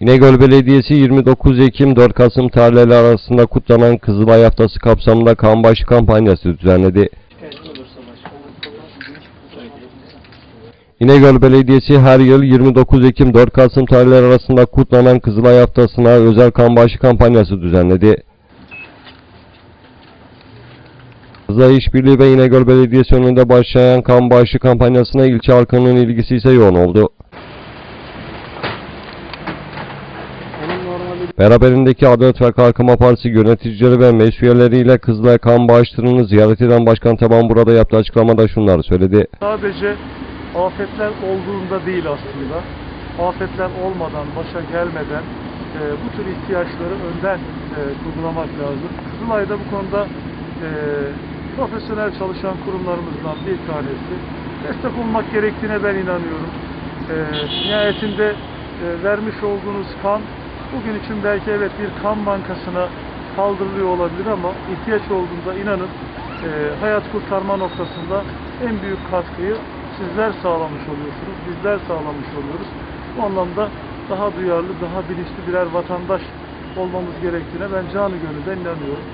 İnegöl Belediyesi 29 Ekim 4 Kasım tarihleri arasında kutlanan Kızılay Haftası kapsamında kan bağışı kampanyası düzenledi. İnegöl Belediyesi her yıl 29 Ekim 4 Kasım tarihleri arasında kutlanan Kızılay Haftası'na özel kan bağışı kampanyası düzenledi. Kızılay İşbirliği ve İnegöl Belediyesi önünde başlayan kan bağışı kampanyasına ilçe halkının ilgisi ise yoğun oldu. Beraberindeki Adalet ve Kalkınma Partisi yöneticileri ve meclis üyeleriyle Kızılay kan bağışlarını ziyaret eden Başkan Taban burada yaptığı açıklamada şunları söyledi. Sadece afetler olduğunda değil aslında. Afetler olmadan, başa gelmeden e, bu tür ihtiyaçları önden e, kurgulamak lazım. Kızılay'da bu konuda e, profesyonel çalışan kurumlarımızdan bir tanesi. Destek olmak gerektiğine ben inanıyorum. E, nihayetinde e, vermiş olduğunuz kan bugün için belki evet bir kan bankasına kaldırılıyor olabilir ama ihtiyaç olduğunda inanın e, hayat kurtarma noktasında en büyük katkıyı sizler sağlamış oluyorsunuz, bizler sağlamış oluyoruz. Bu anlamda daha duyarlı, daha bilinçli birer vatandaş olmamız gerektiğine ben canı gönülden inanıyorum.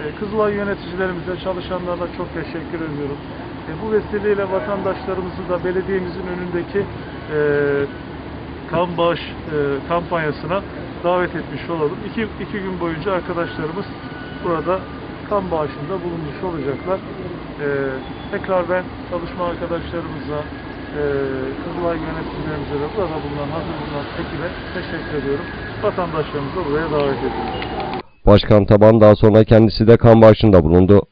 E, Kızılay yöneticilerimize, çalışanlarına çok teşekkür ediyorum. E, bu vesileyle vatandaşlarımızı da belediyemizin önündeki e, kan bağış e, kampanyasına davet etmiş olalım. İki, iki gün boyunca arkadaşlarımız burada kan bağışında bulunmuş olacaklar. E, tekrar ben çalışma arkadaşlarımıza, e, Kızılay yöneticilerimize ve burada bulunan, hazır bulunan ekibe teşekkür ediyorum. Vatandaşlarımızı da buraya davet ediyorum. Başkan Taban daha sonra kendisi de kan bağışında bulundu.